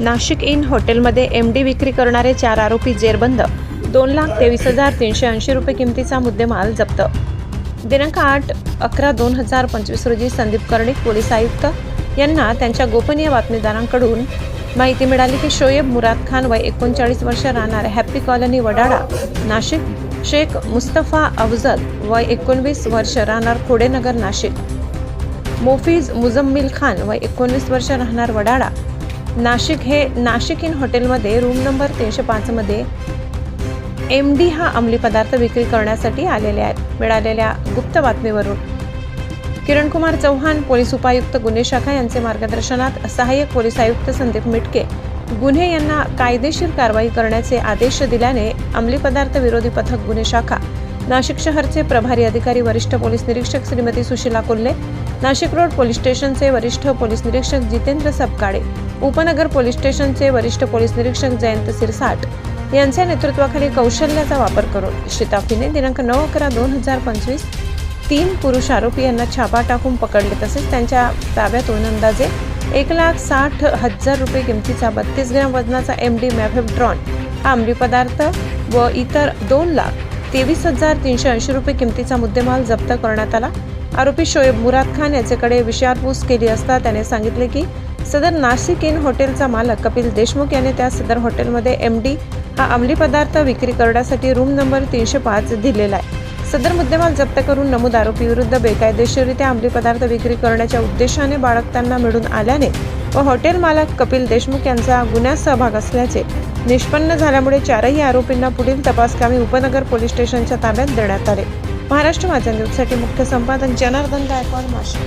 Nashik in हॉटेलमध्ये M D विक्री करणारे चार आरोपी जेरबंद. दोन लाख तेवीस हजार तीनशे ऐंशी रुपये किमतीचा मुद्देमाल जप्त. दिनांक आठ अकरा दोन हजार पंचवीस रोजी संदीप कर्णिक पोलीस आयुक्त यांना त्यांच्या गोपनीय बातमीदारांकडून माहिती मिळाली की शोएब मुराद खान वय एकोणचाळीस वर्ष राहणार हॅप्पी कॉलनी वडाळा नाशिक. शेख मुस्तफा अफजल वय एकोणवीस वर्ष राहणार खोडेनगर नाशिक. मोफीज मुजम्मिल खान वय एकोणवीस वर्ष राहणार वडाळा. नाशिक हे नाशिक इन हॉटेलमध्ये रूम नंबर तीनशे पाचमध्ये एम डी हा अंमली पदार्थ विक्री करण्यासाठी आलेले आहेत. मिळालेल्या गुप्त बातमीवरून. किरणकुमार चौहान पोलीस उपायुक्त गुन्हे शाखा यांचे मार्गदर्शनात सहाय्यक पोलीस आयुक्त संदीप मिटके गुन्हे यांना कायदेशीर कारवाई करण्याचे आदेश दिल्याने अंमली पदार्थ विरोधी पथक गुन्हे शाखा नाशिक शहरचे प्रभारी अधिकारी वरिष्ठ पोलीस निरीक्षक श्रीमती सुशीला कोल्हे नाशिक रोड पोलीस स्टेशनचे वरिष्ठ पोलीस निरीक्षक जितेंद्र सबकाडे उपनगर पोलीस स्टेशनचे वरिष्ठ पोलीस निरीक्षक जयंत सिरसाट यांच्या नेतृत्वाखाली कौशल्याचा वापर करून शिताफीने दिनांक नऊ अकरा दोन हजार पंचवीस तीन पुरुष आरोपी यांना छापा टाकून पकडले तसेच त्यांच्या ताब्यातून अंदाजे एक लाख साठ हजार रुपये किमतीचा बत्तीस ग्रॅम वजनाचा एम डी मॅफेब्ड्रॉन हा अंमली पदार्थ व इतर दोन लाख तेवीस हजार तीनशे ऐंशी रुपये किमतीचा मुद्देमाल जप्त करण्यात आला. आरोपी शोएब मुराद खान याच्याकडे विचारपूस केली असता त्याने सांगितले की सदर नाशिक इन हॉटेलचा मालक कपिल देशमुख याने त्या सदर हॉटेलमध्ये एम डी हा अंमली पदार्थ विक्री करण्यासाठी रूम नंबर तीनशे पाच दिलेला आहे. सदर मुद्देमाल जप्त करून नमूद आरोपी विरुद्ध बेकायदेशीररित्या अंमली पदार्थ विक्री करण्याच्या उद्देशाने बाळगताना मिळून आल्याने व हॉटेल मालक कपिल देशमुख यांचा गुन्ह्यात सहभाग असल्याचे निष्पन्न झाल्यामुळे चारही आरोपींना पुढील तपासकामी उपनगर पोलीस स्टेशनच्या ताब्यात देण्यात आले. महाराष्ट्र माझ्या न्यूजसाठी मुख्य संपादक जनार्दन गायकवाड माशी